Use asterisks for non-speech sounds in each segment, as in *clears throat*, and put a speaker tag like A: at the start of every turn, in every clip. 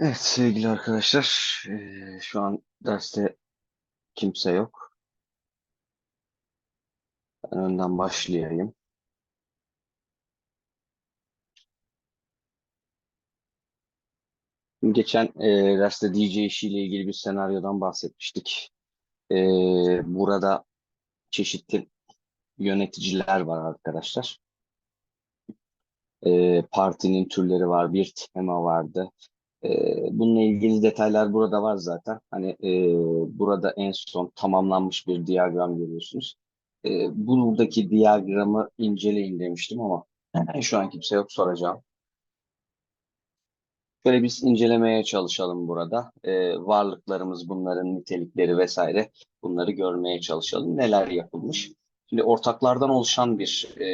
A: Evet sevgili arkadaşlar, şu an derste kimse yok. Ben önden başlayayım. Geçen eee derste DJ işiyle ilgili bir senaryodan bahsetmiştik. Eee, burada çeşitli yöneticiler var arkadaşlar. Eee, partinin türleri var, bir tema vardı. Eee, bununla ilgili detaylar burada var zaten. Hani eee, burada en son tamamlanmış bir diyagram görüyorsunuz. Eee, buradaki diyagramı inceleyin demiştim ama *clears throat* şu an kimse yok soracağım. Şöyle biz incelemeye çalışalım burada. Ee, varlıklarımız, bunların nitelikleri vesaire bunları görmeye çalışalım. Neler yapılmış? Şimdi ortaklardan oluşan bir e,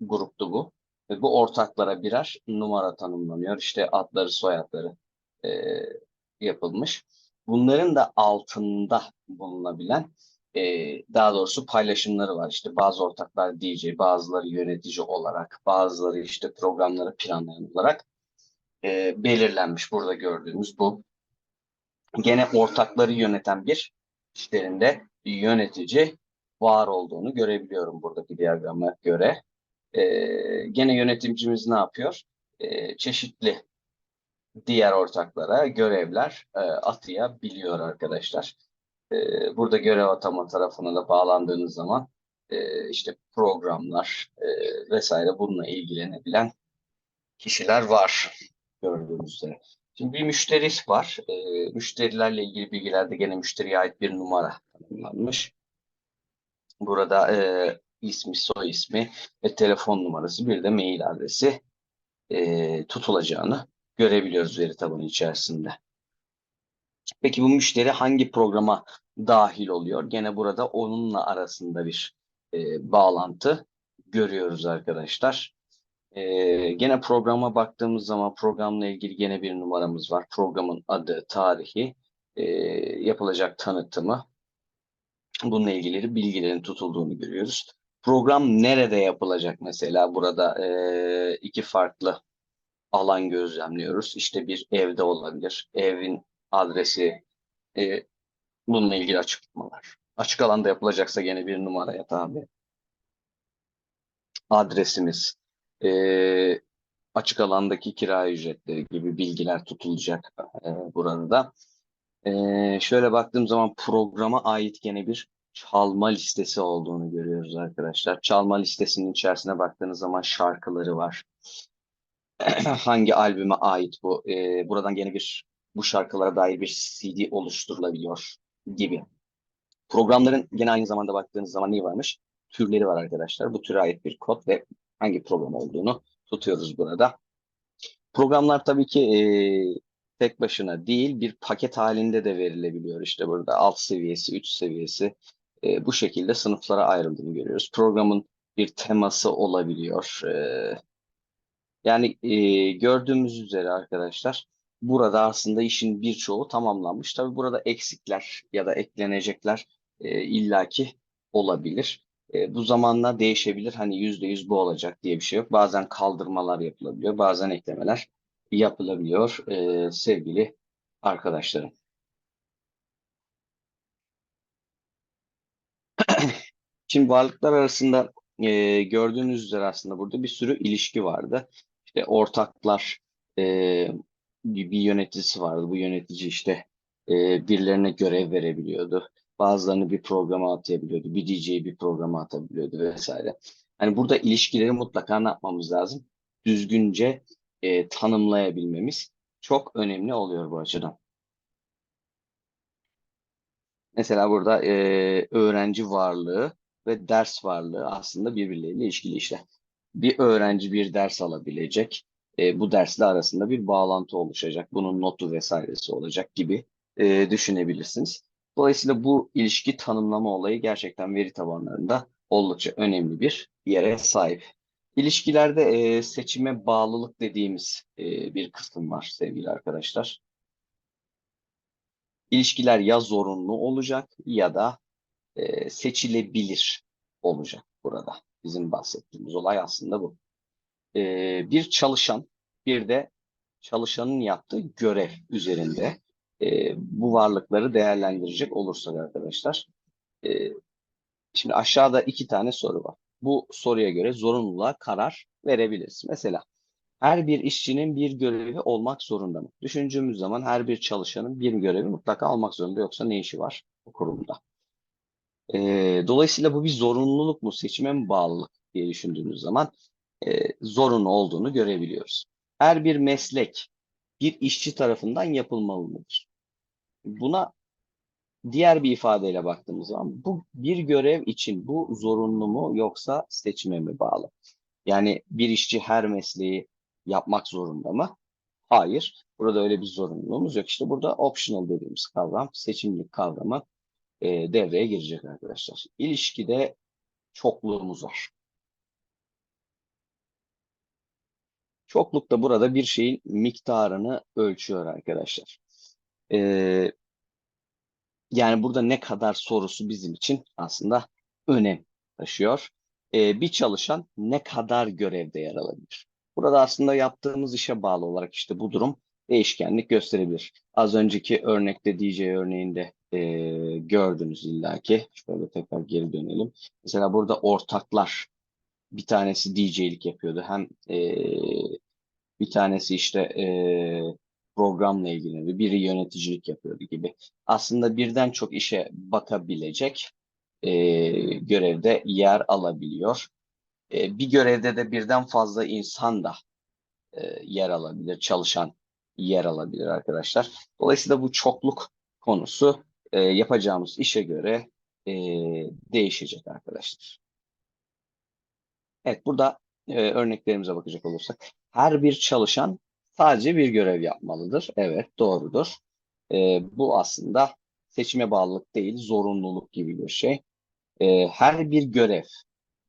A: gruptu bu. Ve bu ortaklara birer numara tanımlanıyor. İşte adları, soyadları e, yapılmış. Bunların da altında bulunabilen e, daha doğrusu paylaşımları var. İşte bazı ortaklar DJ, bazıları yönetici olarak, bazıları işte programları planlayan olarak e, belirlenmiş burada gördüğümüz bu. Gene ortakları yöneten bir işlerinde yönetici var olduğunu görebiliyorum buradaki diyagrama göre. E, gene yönetimcimiz ne yapıyor? E, çeşitli diğer ortaklara görevler e, atayabiliyor arkadaşlar. E, burada görev atama tarafına da bağlandığınız zaman e, işte programlar e, vesaire bununla ilgilenebilen kişiler var gördüğünüz üzere. Şimdi bir müşteri var. E, müşterilerle ilgili bilgilerde gene müşteriye ait bir numara tanımlanmış. Burada e, ismi, soy ismi ve telefon numarası bir de mail adresi e, tutulacağını görebiliyoruz veri tabanı içerisinde. Peki bu müşteri hangi programa dahil oluyor? Gene burada onunla arasında bir e, bağlantı görüyoruz arkadaşlar. Ee, gene programa baktığımız zaman programla ilgili gene bir numaramız var. Programın adı, tarihi, e, yapılacak tanıtımı. Bununla ilgili bilgilerin tutulduğunu görüyoruz. Program nerede yapılacak mesela? Burada e, iki farklı alan gözlemliyoruz. İşte bir evde olabilir. Evin adresi, e, bununla ilgili açıklamalar. Açık alanda yapılacaksa gene bir numaraya tabi. Adresimiz, e, açık alandaki kira ücretleri gibi bilgiler tutulacak e, burada da. E, şöyle baktığım zaman programa ait gene bir çalma listesi olduğunu görüyoruz arkadaşlar. Çalma listesinin içerisine baktığınız zaman şarkıları var. *clears throat* Hangi albüme ait bu? E, buradan gene bir bu şarkılara dair bir CD oluşturulabiliyor gibi. Programların gene aynı zamanda baktığınız zaman neyi varmış? Türleri var arkadaşlar. Bu türe ait bir kod ve hangi program olduğunu tutuyoruz burada. Programlar tabii ki e, tek başına değil bir paket halinde de verilebiliyor. İşte burada alt seviyesi, üst seviyesi e, bu şekilde sınıflara ayrıldığını görüyoruz. Programın bir teması olabiliyor. E, yani e, gördüğümüz üzere arkadaşlar burada aslında işin birçoğu tamamlanmış. Tabii burada eksikler ya da eklenecekler e, illaki olabilir. E, bu zamanla değişebilir. Hani yüzde yüz bu olacak diye bir şey yok. Bazen kaldırmalar yapılabiliyor. Bazen eklemeler yapılabiliyor e, sevgili arkadaşlarım. Şimdi varlıklar arasında e, gördüğünüz üzere aslında burada bir sürü ilişki vardı. İşte ortaklar e, bir, yöneticisi vardı. Bu yönetici işte e, birilerine görev verebiliyordu. Bazılarını bir programa atayabiliyordu. Bir DJ'yi bir programa atabiliyordu vesaire. Hani burada ilişkileri mutlaka ne yapmamız lazım? Düzgünce e, tanımlayabilmemiz çok önemli oluyor bu açıdan. Mesela burada e, öğrenci varlığı ve ders varlığı aslında birbirleriyle ilişkili işler. Bir öğrenci bir ders alabilecek. E, bu dersle arasında bir bağlantı oluşacak. Bunun notu vesairesi olacak gibi e, düşünebilirsiniz. Dolayısıyla bu ilişki tanımlama olayı gerçekten veri tabanlarında oldukça önemli bir yere sahip. İlişkilerde e, seçime bağlılık dediğimiz e, bir kısım var sevgili arkadaşlar. İlişkiler ya zorunlu olacak ya da e, seçilebilir olacak burada. Bizim bahsettiğimiz olay aslında bu. E, bir çalışan bir de çalışanın yaptığı görev üzerinde e, bu varlıkları değerlendirecek olursak arkadaşlar. E, şimdi aşağıda iki tane soru var. Bu soruya göre zorunluluğa karar verebiliriz. Mesela her bir işçinin bir görevi olmak zorunda mı? Düşündüğümüz zaman her bir çalışanın bir görevi mutlaka olmak zorunda yoksa ne işi var o kurumda? E, dolayısıyla bu bir zorunluluk mu, seçime mi bağlılık diye düşündüğümüz zaman e, zorunlu olduğunu görebiliyoruz. Her bir meslek bir işçi tarafından yapılmalı mıdır? Buna diğer bir ifadeyle baktığımız zaman bu bir görev için bu zorunlu mu yoksa seçime mi bağlı? Yani bir işçi her mesleği yapmak zorunda mı? Hayır. Burada öyle bir zorunluluğumuz yok. İşte burada optional dediğimiz kavram, seçimlik kavramı e, devreye girecek arkadaşlar. İlişkide çokluğumuz var. Çokluk da burada bir şeyin miktarını ölçüyor arkadaşlar. Ee, yani burada ne kadar sorusu bizim için aslında önem taşıyor. Ee, bir çalışan ne kadar görevde yer alabilir? Burada aslında yaptığımız işe bağlı olarak işte bu durum değişkenlik gösterebilir. Az önceki örnekte DJ örneğinde e, gördünüz illaki. Şöyle tekrar geri dönelim. Mesela burada ortaklar bir tanesi DJ'lik yapıyordu. Hem e, bir tanesi işte e, programla ilgileniyordu. Biri yöneticilik yapıyordu gibi. Aslında birden çok işe bakabilecek e, görevde yer alabiliyor. E, bir görevde de birden fazla insan da e, yer alabilir, çalışan yer alabilir arkadaşlar. Dolayısıyla bu çokluk konusu e, yapacağımız işe göre e, değişecek arkadaşlar. Evet burada e, örneklerimize bakacak olursak her bir çalışan sadece bir görev yapmalıdır. Evet doğrudur. E, bu aslında seçime bağlılık değil zorunluluk gibi bir şey. E, her bir görev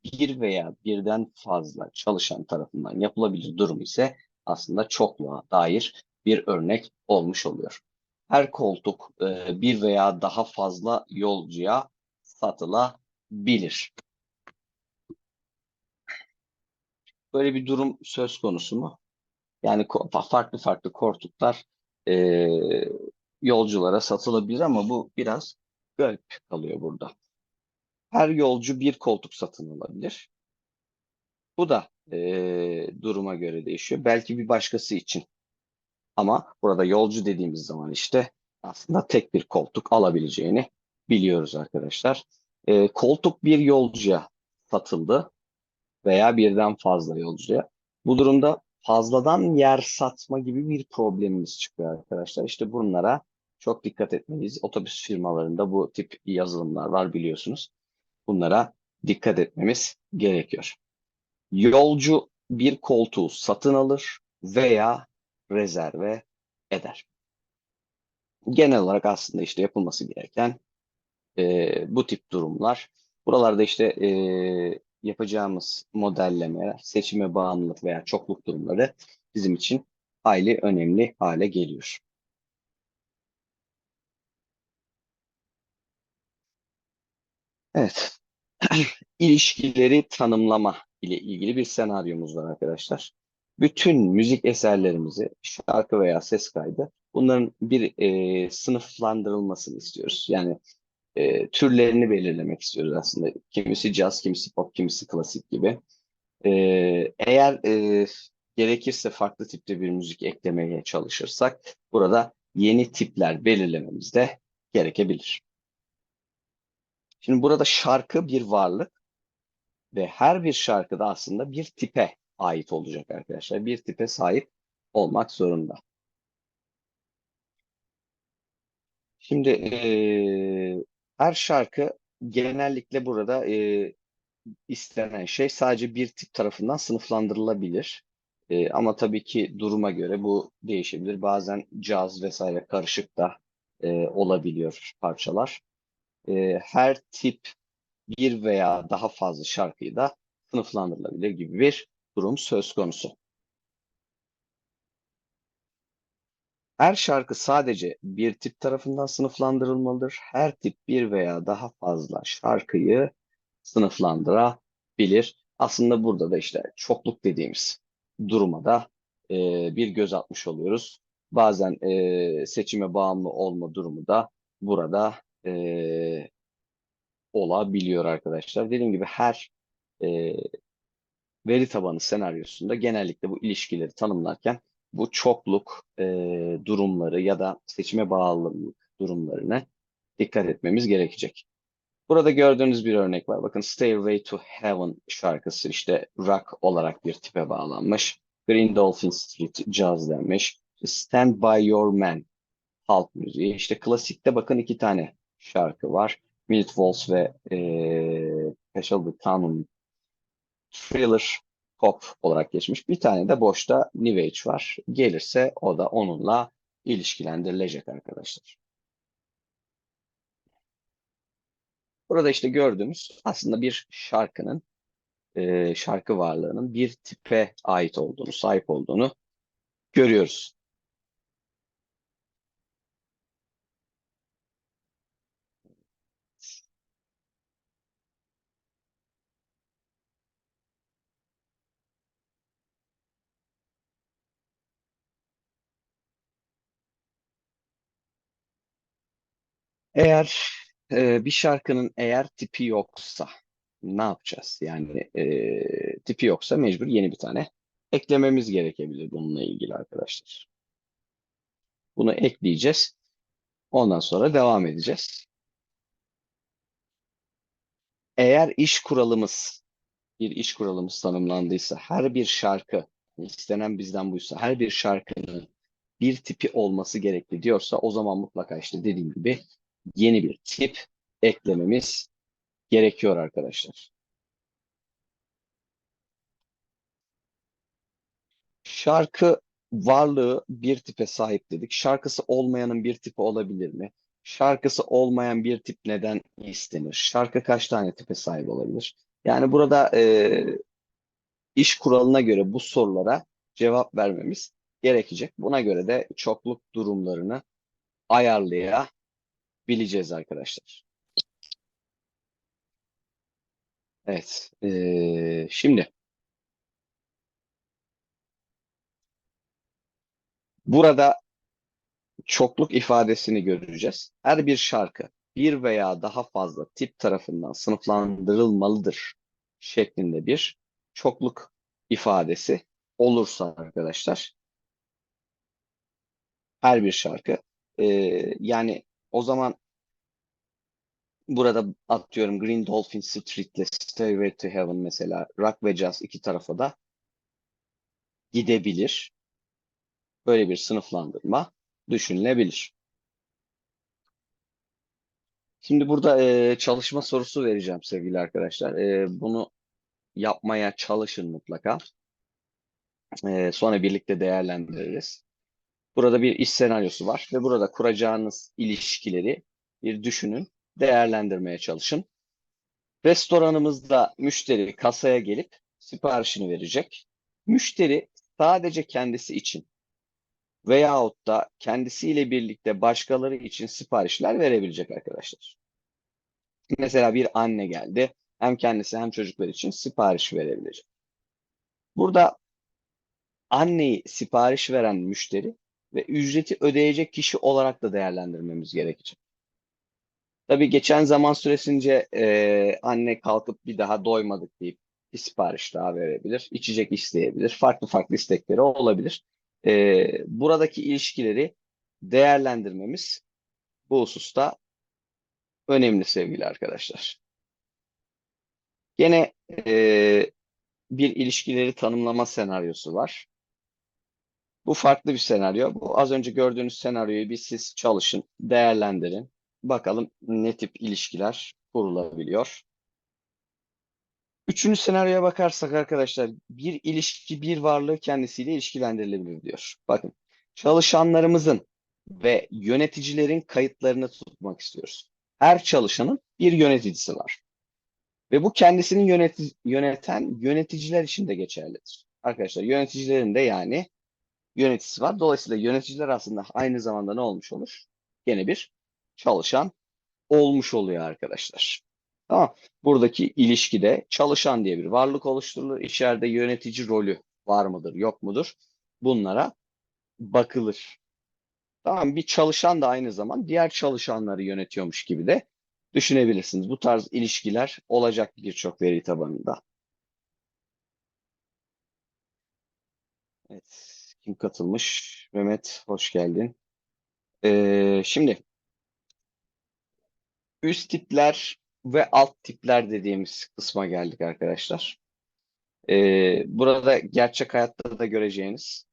A: bir veya birden fazla çalışan tarafından yapılabilir durum ise aslında çokluğa dair bir örnek olmuş oluyor. Her koltuk e, bir veya daha fazla yolcuya satılabilir. Böyle bir durum söz konusu mu? Yani farklı farklı koltuklar e, yolculara satılabilir ama bu biraz garip kalıyor burada. Her yolcu bir koltuk satın alabilir. Bu da e, duruma göre değişiyor. Belki bir başkası için. Ama burada yolcu dediğimiz zaman işte aslında tek bir koltuk alabileceğini biliyoruz arkadaşlar. E, koltuk bir yolcuya satıldı veya birden fazla yolcuya. Bu durumda fazladan yer satma gibi bir problemimiz çıkıyor arkadaşlar. İşte bunlara çok dikkat etmeliyiz. Otobüs firmalarında bu tip yazılımlar var biliyorsunuz. Bunlara dikkat etmemiz gerekiyor. Yolcu bir koltuğu satın alır veya rezerve eder. Genel olarak aslında işte yapılması gereken e, bu tip durumlar. Buralarda işte e, yapacağımız modellemeler, seçime bağımlılık veya çokluk durumları bizim için hayli önemli hale geliyor. Evet. *clears throat* İlişkileri tanımlama ile ilgili bir senaryomuz var arkadaşlar. Bütün müzik eserlerimizi, şarkı veya ses kaydı bunların bir e, sınıflandırılmasını istiyoruz. Yani e, türlerini belirlemek istiyoruz aslında. Kimisi caz, kimisi pop, kimisi klasik gibi. E, eğer e, gerekirse farklı tipte bir müzik eklemeye çalışırsak burada yeni tipler belirlememiz de gerekebilir. Şimdi burada şarkı bir varlık ve her bir şarkıda aslında bir tipe ait olacak arkadaşlar. Bir tipe sahip olmak zorunda. Şimdi e, her şarkı genellikle burada e, istenen şey sadece bir tip tarafından sınıflandırılabilir. E, ama tabii ki duruma göre bu değişebilir. Bazen caz vesaire karışık da e, olabiliyor parçalar. E, her tip bir veya daha fazla şarkıyı da sınıflandırılabilir gibi bir durum söz konusu. Her şarkı sadece bir tip tarafından sınıflandırılmalıdır. Her tip bir veya daha fazla şarkıyı sınıflandırabilir. Aslında burada da işte çokluk dediğimiz duruma da e, bir göz atmış oluyoruz. Bazen e, seçime bağımlı olma durumu da burada e, olabiliyor arkadaşlar. Dediğim gibi her e, veri tabanı senaryosunda genellikle bu ilişkileri tanımlarken bu çokluk e, durumları ya da seçime bağlılık durumlarına dikkat etmemiz gerekecek. Burada gördüğünüz bir örnek var. Bakın Stairway to Heaven şarkısı işte rock olarak bir tipe bağlanmış. Green Dolphin Street jazz denmiş. Stand By Your Man halk müziği. İşte klasikte bakın iki tane şarkı var. Millet Waltz ve e, Special the Kanun Thriller Pop olarak geçmiş. Bir tane de boşta New Age var. Gelirse o da onunla ilişkilendirilecek arkadaşlar. Burada işte gördüğümüz aslında bir şarkının e, şarkı varlığının bir tipe ait olduğunu, sahip olduğunu görüyoruz. Eğer e, bir şarkının eğer tipi yoksa ne yapacağız? Yani e, tipi yoksa mecbur yeni bir tane eklememiz gerekebilir bununla ilgili arkadaşlar. Bunu ekleyeceğiz. Ondan sonra devam edeceğiz. Eğer iş kuralımız bir iş kuralımız tanımlandıysa her bir şarkı istenen bizden buysa her bir şarkının bir tipi olması gerekli diyorsa o zaman mutlaka işte dediğim gibi yeni bir tip eklememiz gerekiyor arkadaşlar. Şarkı varlığı bir tipe sahip dedik. Şarkısı olmayanın bir tipi olabilir mi? Şarkısı olmayan bir tip neden istenir? Şarkı kaç tane tipe sahip olabilir? Yani burada e, iş kuralına göre bu sorulara cevap vermemiz gerekecek. Buna göre de çokluk durumlarını ayarlayabileceğiz arkadaşlar. Evet. E, şimdi burada çokluk ifadesini göreceğiz. Her bir şarkı bir veya daha fazla tip tarafından sınıflandırılmalıdır şeklinde bir çokluk ifadesi olursa arkadaşlar her bir şarkı e, yani o zaman burada atıyorum Green Dolphin Street ile Stairway to Heaven mesela rock ve jazz iki tarafa da gidebilir. Böyle bir sınıflandırma düşünülebilir. Şimdi burada e, çalışma sorusu vereceğim sevgili arkadaşlar. E, bunu yapmaya çalışın mutlaka. E, sonra birlikte değerlendiririz. Burada bir iş senaryosu var ve burada kuracağınız ilişkileri bir düşünün, değerlendirmeye çalışın. Restoranımızda müşteri kasaya gelip siparişini verecek. Müşteri sadece kendisi için veyahut da kendisiyle birlikte başkaları için siparişler verebilecek arkadaşlar. Mesela bir anne geldi. Hem kendisi hem çocuklar için sipariş verebilecek. Burada anneyi sipariş veren müşteri ve ücreti ödeyecek kişi olarak da değerlendirmemiz gerekecek. Tabii geçen zaman süresince e, anne kalkıp bir daha doymadık deyip bir sipariş daha verebilir, içecek isteyebilir, farklı farklı istekleri olabilir. E, buradaki ilişkileri değerlendirmemiz bu hususta önemli sevgili arkadaşlar. Yine e, bir ilişkileri tanımlama senaryosu var. Bu farklı bir senaryo. Bu az önce gördüğünüz senaryoyu bir siz çalışın, değerlendirin. Bakalım ne tip ilişkiler kurulabiliyor. Üçüncü senaryoya bakarsak arkadaşlar bir ilişki bir varlığı kendisiyle ilişkilendirilebilir diyor. Bakın çalışanlarımızın ve yöneticilerin kayıtlarını tutmak istiyoruz. Her çalışanın bir yöneticisi var. Ve bu kendisini yöneti yöneten yöneticiler için de geçerlidir. Arkadaşlar yöneticilerin de yani yöneticisi var. Dolayısıyla yöneticiler aslında aynı zamanda ne olmuş olur? Gene bir çalışan olmuş oluyor arkadaşlar. Tamam. Buradaki ilişkide çalışan diye bir varlık oluşturulur. İçeride yönetici rolü var mıdır, yok mudur? bunlara bakılır. Tamam bir çalışan da aynı zaman diğer çalışanları yönetiyormuş gibi de düşünebilirsiniz. Bu tarz ilişkiler olacak birçok veri tabanında. Evet, kim katılmış? Mehmet, hoş geldin. Ee, şimdi üst tipler ve alt tipler dediğimiz kısma geldik arkadaşlar. Ee, burada gerçek hayatta da göreceğiniz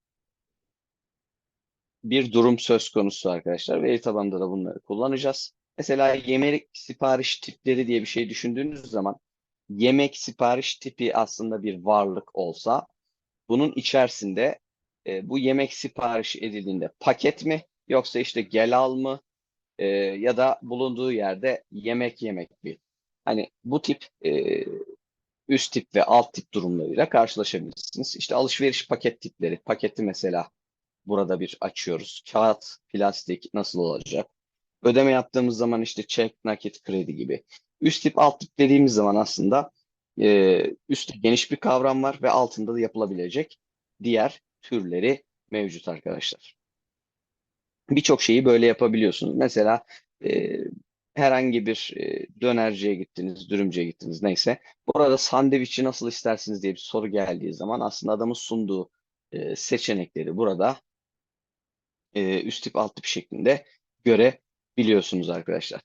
A: bir durum söz konusu arkadaşlar. Veri tabanında da bunları kullanacağız. Mesela yemek sipariş tipleri diye bir şey düşündüğünüz zaman yemek sipariş tipi aslında bir varlık olsa bunun içerisinde e, bu yemek sipariş edildiğinde paket mi yoksa işte gel al mı e, ya da bulunduğu yerde yemek yemek mi? Hani bu tip e, üst tip ve alt tip durumlarıyla karşılaşabilirsiniz. İşte alışveriş paket tipleri. Paketi mesela burada bir açıyoruz. Kağıt, plastik nasıl olacak? Ödeme yaptığımız zaman işte çek, nakit, kredi gibi. Üst tip, alt tip dediğimiz zaman aslında e, üstte geniş bir kavram var ve altında da yapılabilecek diğer türleri mevcut arkadaşlar. Birçok şeyi böyle yapabiliyorsunuz. Mesela e, herhangi bir e, dönerciye gittiniz, dürümcüye gittiniz neyse. Burada sandviçi nasıl istersiniz diye bir soru geldiği zaman aslında adamın sunduğu e, seçenekleri burada e, üst tip alt tip şeklinde görebiliyorsunuz arkadaşlar.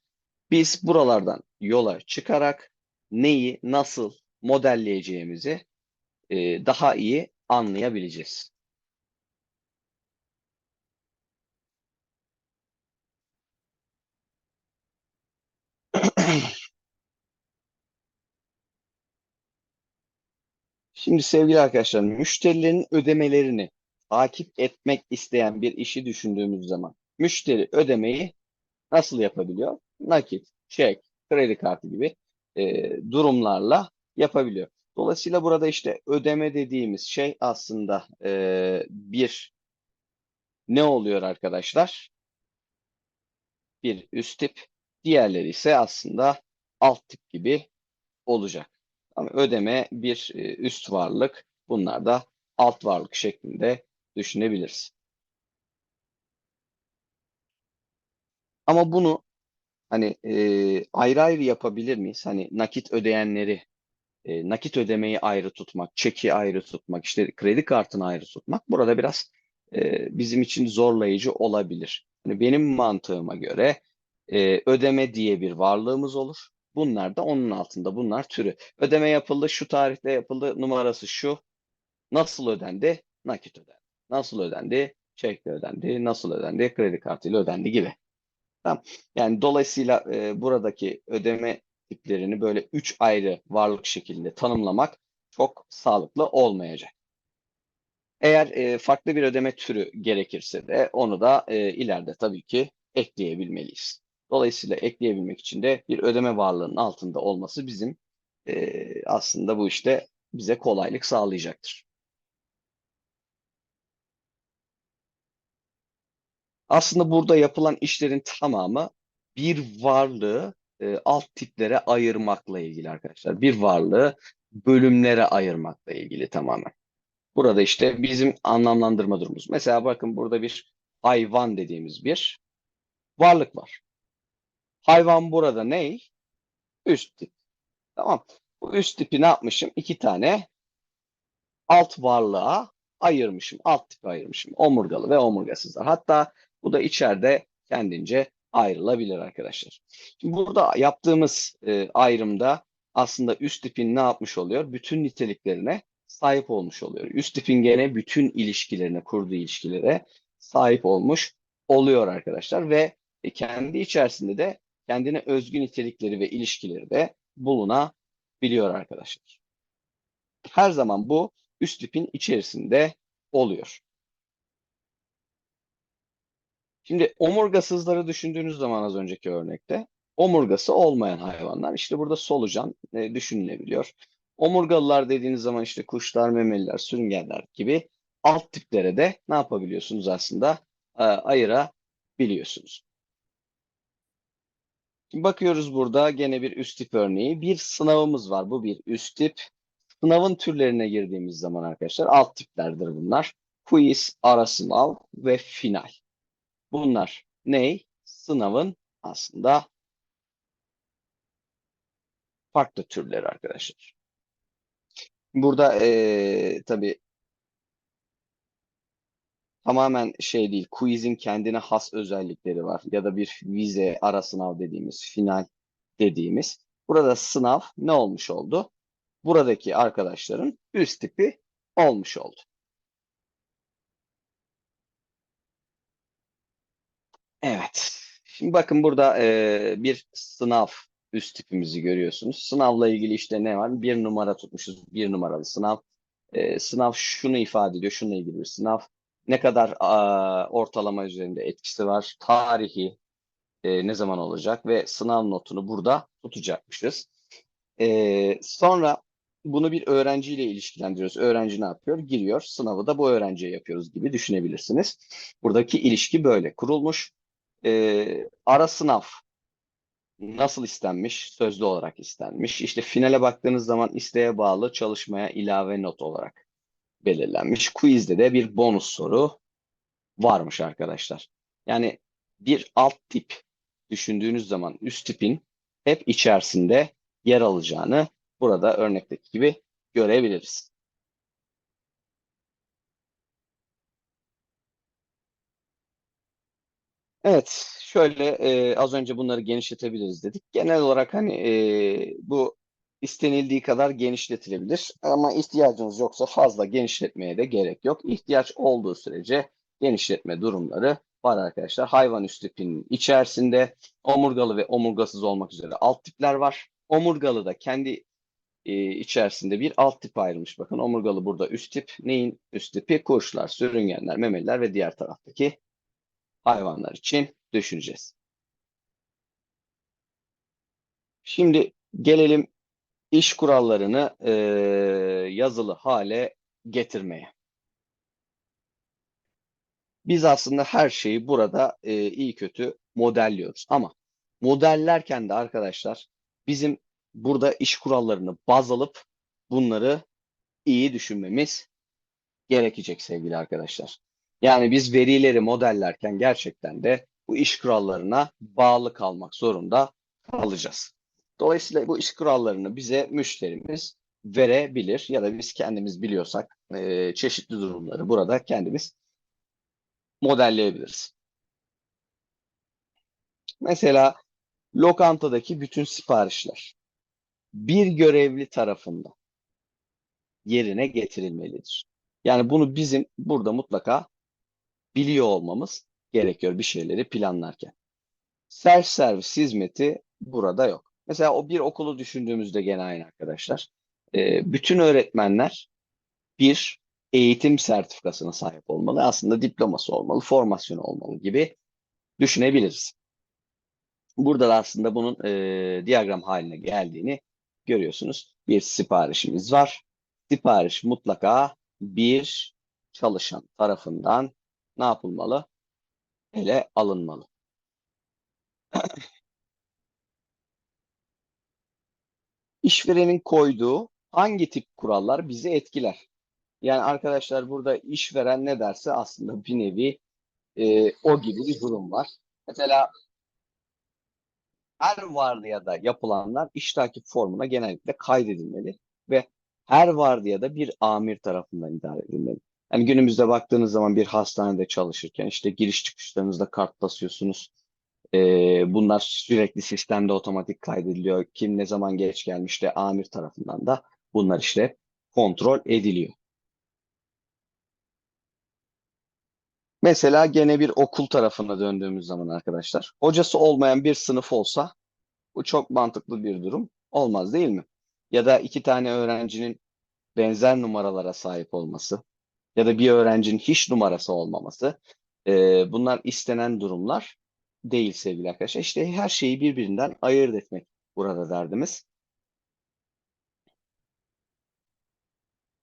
A: Biz buralardan yola çıkarak neyi nasıl modelleyeceğimizi e, daha iyi anlayabileceğiz. Şimdi sevgili arkadaşlar, müşterilerin ödemelerini takip etmek isteyen bir işi düşündüğümüz zaman müşteri ödemeyi nasıl yapabiliyor? Nakit, çek, kredi kartı gibi e, durumlarla yapabiliyor. Dolayısıyla burada işte ödeme dediğimiz şey aslında e, bir ne oluyor arkadaşlar? Bir üst tip, diğerleri ise aslında alt tip gibi olacak. Ama ödeme bir e, üst varlık, bunlar da alt varlık şeklinde düşünebiliriz. Ama bunu hani e, ayrı ayrı yapabilir miyiz? Hani nakit ödeyenleri, e, nakit ödemeyi ayrı tutmak, çeki ayrı tutmak, işte kredi kartını ayrı tutmak burada biraz e, bizim için zorlayıcı olabilir. Hani benim mantığıma göre e, ödeme diye bir varlığımız olur. Bunlar da onun altında. Bunlar türü. Ödeme yapıldı, şu tarihte yapıldı, numarası şu. Nasıl ödendi? Nakit ödendi. Nasıl ödendi? Çekle ödendi. Nasıl ödendi? Kredi kartıyla ödendi gibi. Tamam. Yani dolayısıyla e, buradaki ödeme tiplerini böyle üç ayrı varlık şeklinde tanımlamak çok sağlıklı olmayacak. Eğer e, farklı bir ödeme türü gerekirse de onu da e, ileride tabii ki ekleyebilmeliyiz. Dolayısıyla ekleyebilmek için de bir ödeme varlığının altında olması bizim e, aslında bu işte bize kolaylık sağlayacaktır. Aslında burada yapılan işlerin tamamı bir varlığı e, alt tiplere ayırmakla ilgili arkadaşlar. Bir varlığı bölümlere ayırmakla ilgili tamamen. Burada işte bizim anlamlandırma durumumuz. Mesela bakın burada bir hayvan dediğimiz bir varlık var. Hayvan burada ne? Üst tip. Tamam. Bu üst tipi ne yapmışım? İki tane alt varlığa ayırmışım. Alt tipi ayırmışım. Omurgalı ve omurgasızlar. Hatta bu da içeride kendince ayrılabilir arkadaşlar. Şimdi burada yaptığımız e, ayrımda aslında üst tipin ne yapmış oluyor? Bütün niteliklerine sahip olmuş oluyor. Üst tipin gene bütün ilişkilerine, kurduğu ilişkilere sahip olmuş oluyor arkadaşlar ve kendi içerisinde de kendine özgü nitelikleri ve ilişkileri de bulunabiliyor arkadaşlar. Her zaman bu üst tipin içerisinde oluyor. Şimdi omurgasızları düşündüğünüz zaman az önceki örnekte omurgası olmayan hayvanlar işte burada solucan e, düşünülebiliyor. Omurgalılar dediğiniz zaman işte kuşlar, memeliler, sürüngenler gibi alt tiplere de ne yapabiliyorsunuz aslında e, ayırabiliyorsunuz. Bakıyoruz burada gene bir üst tip örneği. Bir sınavımız var. Bu bir üst tip. Sınavın türlerine girdiğimiz zaman arkadaşlar alt tiplerdir bunlar. quiz, ara ve final. Bunlar ne? Sınavın aslında farklı türleri arkadaşlar. Burada eee tabii tamamen şey değil, quizin kendine has özellikleri var. Ya da bir vize, ara sınav dediğimiz, final dediğimiz. Burada sınav ne olmuş oldu? Buradaki arkadaşların üst tipi olmuş oldu. Evet. Şimdi bakın burada e, bir sınav üst tipimizi görüyorsunuz. Sınavla ilgili işte ne var? Bir numara tutmuşuz. Bir numaralı sınav. E, sınav şunu ifade ediyor. Şununla ilgili bir sınav. Ne kadar a, ortalama üzerinde etkisi var? Tarihi e, ne zaman olacak? Ve sınav notunu burada tutacakmışız. E, sonra bunu bir öğrenciyle ilişkilendiriyoruz. Öğrenci ne yapıyor? Giriyor. Sınavı da bu öğrenciye yapıyoruz gibi düşünebilirsiniz. Buradaki ilişki böyle kurulmuş. E, ara sınav nasıl istenmiş? Sözlü olarak istenmiş. İşte finale baktığınız zaman isteğe bağlı çalışmaya ilave not olarak belirlenmiş. Quiz'de de bir bonus soru varmış arkadaşlar. Yani bir alt tip düşündüğünüz zaman üst tipin hep içerisinde yer alacağını burada örnekteki gibi görebiliriz. Evet, şöyle e, az önce bunları genişletebiliriz dedik. Genel olarak hani e, bu istenildiği kadar genişletilebilir ama ihtiyacınız yoksa fazla genişletmeye de gerek yok. İhtiyaç olduğu sürece genişletme durumları var arkadaşlar. Hayvan üst tipinin içerisinde omurgalı ve omurgasız olmak üzere alt tipler var. Omurgalı da kendi e, içerisinde bir alt tip ayrılmış. Bakın omurgalı burada üst tip. Neyin üst tipi? Kuşlar, sürüngenler, memeliler ve diğer taraftaki hayvanlar için düşüneceğiz. Şimdi gelelim iş kurallarını e, yazılı hale getirmeye. Biz aslında her şeyi burada e, iyi kötü modelliyoruz. Ama modellerken de arkadaşlar bizim burada iş kurallarını baz alıp bunları iyi düşünmemiz gerekecek sevgili arkadaşlar. Yani biz verileri modellerken gerçekten de bu iş kurallarına bağlı kalmak zorunda kalacağız. Dolayısıyla bu iş kurallarını bize müşterimiz verebilir ya da biz kendimiz biliyorsak e, çeşitli durumları burada kendimiz modelleyebiliriz. Mesela lokantadaki bütün siparişler bir görevli tarafından yerine getirilmelidir. Yani bunu bizim burada mutlaka biliyor olmamız gerekiyor bir şeyleri planlarken. Self servis hizmeti burada yok. Mesela o bir okulu düşündüğümüzde gene aynı arkadaşlar. E, bütün öğretmenler bir eğitim sertifikasına sahip olmalı. Aslında diploması olmalı, formasyonu olmalı gibi düşünebiliriz. Burada da aslında bunun e, diyagram haline geldiğini görüyorsunuz. Bir siparişimiz var. Sipariş mutlaka bir çalışan tarafından ne yapılmalı? Ele alınmalı. İşverenin koyduğu hangi tip kurallar bizi etkiler? Yani arkadaşlar burada işveren ne derse aslında bir nevi e, o gibi bir durum var. Mesela her vardiyada yapılanlar iş takip formuna genellikle kaydedilmeli ve her vardiyada bir amir tarafından idare edilmeli. Yani günümüzde baktığınız zaman bir hastanede çalışırken işte giriş çıkışlarınızda kart basıyorsunuz. Ee, bunlar sürekli sistemde otomatik kaydediliyor. Kim ne zaman geç gelmiş de amir tarafından da bunlar işte kontrol ediliyor. Mesela gene bir okul tarafına döndüğümüz zaman arkadaşlar, hocası olmayan bir sınıf olsa bu çok mantıklı bir durum olmaz değil mi? Ya da iki tane öğrencinin benzer numaralara sahip olması ya da bir öğrencinin hiç numarası olmaması e, bunlar istenen durumlar değil sevgili arkadaşlar. İşte her şeyi birbirinden ayırt etmek burada derdimiz.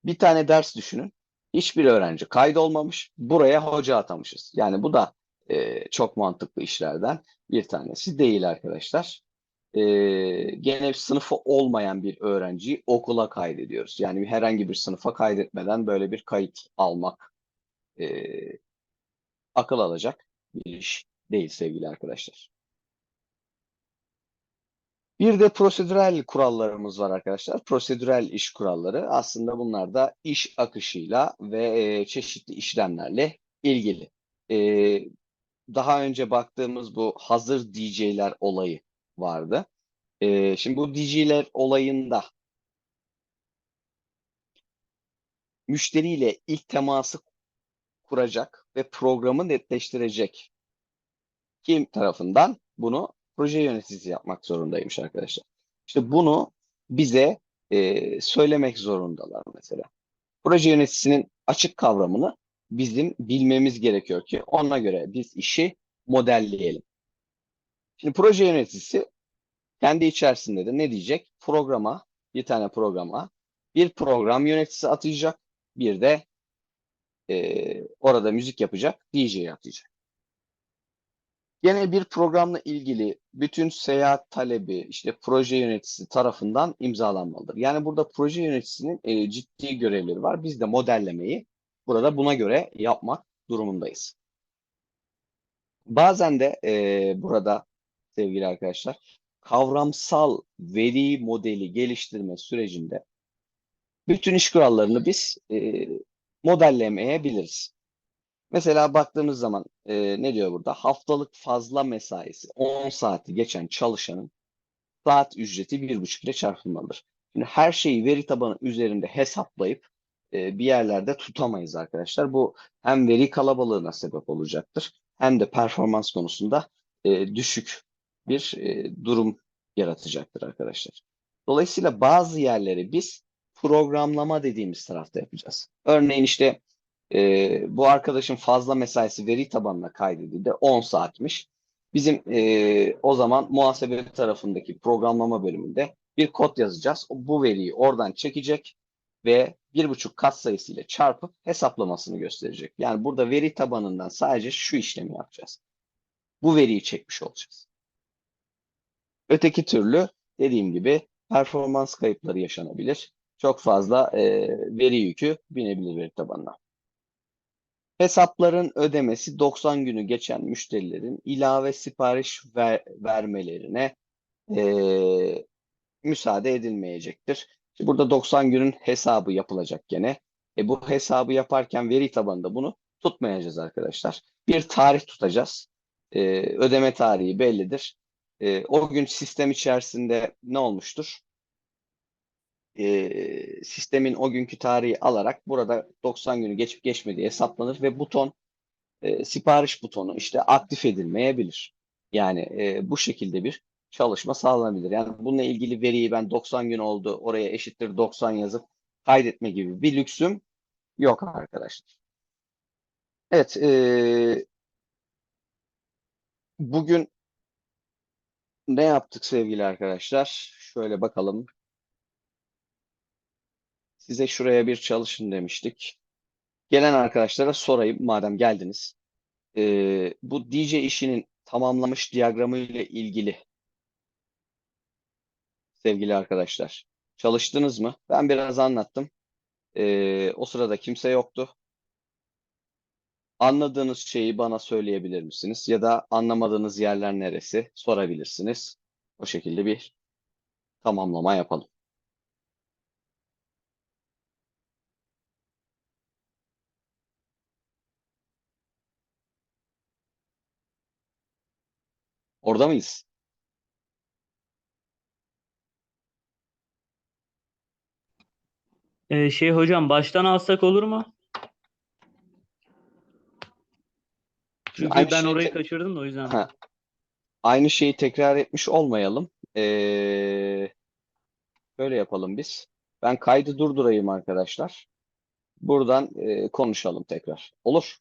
A: Bir tane ders düşünün. Hiçbir öğrenci kaydolmamış. Buraya hoca atamışız. Yani bu da e, çok mantıklı işlerden bir tanesi değil arkadaşlar. E, gene sınıfı olmayan bir öğrenciyi okula kaydediyoruz. Yani herhangi bir sınıfa kaydetmeden böyle bir kayıt almak e, akıl alacak bir iş değil sevgili arkadaşlar. Bir de prosedürel kurallarımız var arkadaşlar. Prosedürel iş kuralları aslında bunlar da iş akışıyla ve e, çeşitli işlemlerle ilgili. E, daha önce baktığımız bu hazır DJ'ler olayı vardı. E, şimdi bu DJ'ler olayında müşteriyle ilk teması kuracak ve programı netleştirecek kim tarafından bunu proje yöneticisi yapmak zorundaymış arkadaşlar. İşte bunu bize e, söylemek zorundalar mesela. Proje yöneticisinin açık kavramını bizim bilmemiz gerekiyor ki ona göre biz işi modelleyelim. Şimdi proje yöneticisi kendi içerisinde de ne diyecek? Programa, bir tane programa bir program yöneticisi atayacak, bir de e, orada müzik yapacak DJ atayacak. Gene bir programla ilgili bütün seyahat talebi işte proje yöneticisi tarafından imzalanmalıdır. Yani burada proje yöneticisinin e, ciddi görevleri var. Biz de modellemeyi burada buna göre yapmak durumundayız. Bazen de e, burada sevgili arkadaşlar kavramsal veri modeli geliştirme sürecinde bütün iş kurallarını biz e, modellemeyebiliriz. Mesela baktığımız zaman e, ne diyor burada? Haftalık fazla mesaisi 10 saati geçen çalışanın saat ücreti 1,5 ile çarpılmalıdır. Şimdi her şeyi veri tabanı üzerinde hesaplayıp e, bir yerlerde tutamayız arkadaşlar. Bu hem veri kalabalığına sebep olacaktır hem de performans konusunda e, düşük bir e, durum yaratacaktır arkadaşlar. Dolayısıyla bazı yerleri biz programlama dediğimiz tarafta yapacağız. Örneğin işte e, bu arkadaşın fazla mesaisi veri tabanına kaydedildi 10 saatmiş. Bizim e, o zaman muhasebe tarafındaki programlama bölümünde bir kod yazacağız. Bu veriyi oradan çekecek ve bir buçuk kat sayısıyla çarpıp hesaplamasını gösterecek. Yani burada veri tabanından sadece şu işlemi yapacağız. Bu veriyi çekmiş olacağız. Öteki türlü dediğim gibi performans kayıpları yaşanabilir. Çok fazla e, veri yükü binebilir veri tabanına. Hesapların ödemesi 90 günü geçen müşterilerin ilave sipariş ver, vermelerine e, müsaade edilmeyecektir. Burada 90 günün hesabı yapılacak gene. E, bu hesabı yaparken veri tabanında bunu tutmayacağız arkadaşlar. Bir tarih tutacağız. E, ödeme tarihi bellidir. E, o gün sistem içerisinde ne olmuştur? E, sistemin o günkü tarihi alarak burada 90 günü geçip geçmediği hesaplanır ve buton e, sipariş butonu işte aktif edilmeyebilir. Yani e, bu şekilde bir çalışma sağlanabilir. Yani bununla ilgili veriyi ben 90 gün oldu oraya eşittir 90 yazıp kaydetme gibi bir lüksüm yok arkadaşlar. Evet, e, bugün ne yaptık sevgili arkadaşlar? Şöyle bakalım. Size şuraya bir çalışın demiştik. Gelen arkadaşlara sorayım madem geldiniz. Ee, bu DJ işinin tamamlamış diyagramı ile ilgili sevgili arkadaşlar. Çalıştınız mı? Ben biraz anlattım. Ee, o sırada kimse yoktu. Anladığınız şeyi bana söyleyebilir misiniz? Ya da anlamadığınız yerler neresi? Sorabilirsiniz. O şekilde bir tamamlama yapalım. Orada mıyız?
B: Ee, şey hocam baştan alsak olur mu? Çünkü
A: Aynı
B: ben
A: şeyi
B: orayı
A: te-
B: kaçırdım da o yüzden.
A: Ha. Aynı şeyi tekrar etmiş olmayalım. Ee, böyle yapalım biz. Ben kaydı durdurayım arkadaşlar. Buradan e, konuşalım tekrar. Olur.